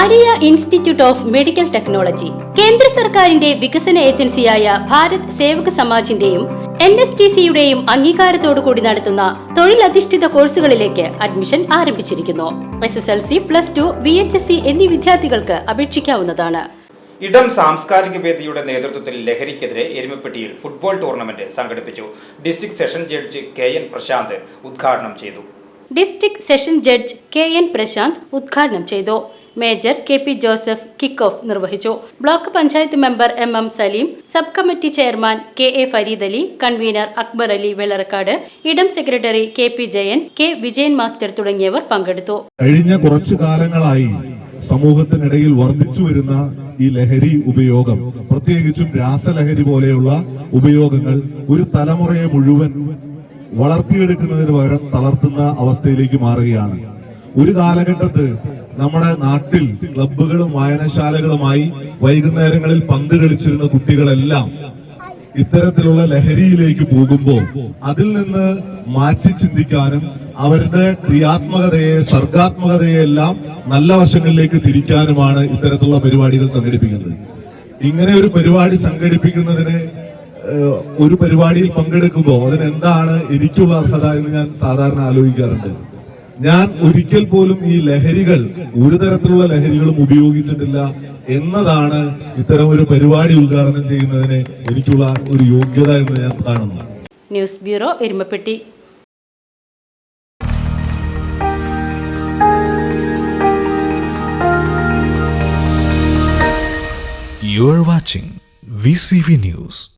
Maria institute of medical technology. കേന്ദ്ര സർക്കാരിന്റെ വികസന ഏജൻസിയായ ഭാരത് സേവക സമാജിന്റെയും എൻ എസ് ടി സിയുടെയും അംഗീകാരത്തോടു കൂടി നടത്തുന്ന തൊഴിലധിഷ്ഠിത കോഴ്സുകളിലേക്ക് അഡ്മിഷൻ ആരംഭിച്ചിരിക്കുന്നു. S S L C plus two V H S C എന്നീ വിദ്യാർത്ഥികൾക്ക് അപേക്ഷിക്കാവുന്നതാണ്. ഇടം സാംസ്കാരിക വേദിയുടെ നേതൃത്വത്തിൽ ലഹരിക്കെതിരെ എരുമപ്പെട്ടിയിൽ ഫുട്ബോൾ ടൂർണമെന്റ് സംഘടിപ്പിച്ചു. District session judge K N Prashanth ഉദ്ഘാടനം ചെയ്തു. District session judge K N Prashanth ഉദ്ഘാടനം ചെയ്തു. Major K P Joseph kick off നിർവഹിച്ചു. Block panchayat member M M Saleem sub committee chairman K A Fareed Ali convener Akbar Ali Vellarakkad Idam secretary K P Jayan K Vijayan master തുടങ്ങിയവർ പങ്കെടുത്തു. കഴിഞ്ഞ കുറച്ചു കാലങ്ങളായി സമൂഹത്തിനിടയിൽ വർദ്ധിച്ചു വരുന്ന ഈ ലഹരി ഉപയോഗം പ്രത്യേകിച്ചും രാസലഹരി പോലെയുള്ള ഉപയോഗങ്ങൾ ഒരു തലമുറയെ മുഴുവൻ വളർത്തിയെടുക്കുന്നതിന് പകരം തളർത്തുന്ന അവസ്ഥയിലേക്ക് മാറുകയാണ്. ഒരു കാലഘട്ടത്ത് നമ്മുടെ നാട്ടിൽ ക്ലബുകളും വായനശാലകളുമായി വൈകുന്നേരങ്ങളിൽ പന്ത് കളിച്ചിരുന്ന കുട്ടികളെല്ലാം ഇത്തരത്തിലുള്ള ലഹരിയിലേക്ക് പോകുമ്പോൾ അതിൽ നിന്ന് മാറ്റി ചിന്തിക്കാനും അവരുടെ ക്രിയാത്മകതയെ സർഗാത്മകതയെ എല്ലാം നല്ല വശങ്ങളിലേക്ക് തിരിക്കാനുമാണ് ഇത്തരത്തിലുള്ള പരിപാടികൾ സംഘടിപ്പിക്കുന്നത്. ഇങ്ങനെ ഒരു പരിപാടി സംഘടിപ്പിക്കുന്നതിന് ഒരു പരിപാടിയിൽ പങ്കെടുക്കുമ്പോൾ അതിനെന്താണ് എനിക്കുള്ള അർഹത എന്ന് ഞാൻ സാധാരണ ആലോചിക്കാറുണ്ട്. ഞാൻ ഒരിക്കൽ പോലും ഈ ലഹരികൾ ഒരു തരത്തിലുള്ള ലഹരികളും ഉപയോഗിച്ചിട്ടില്ല എന്നതാണ് ഇത്തരം ഒരു പരിപാടി ഉദ്ഘാടനം ചെയ്യുന്നതിന് എനിക്കുള്ള ഒരു യോഗ്യത എന്ന് ഞാൻ കാണുന്നു news bureau Erumappetty You are watching VCV News.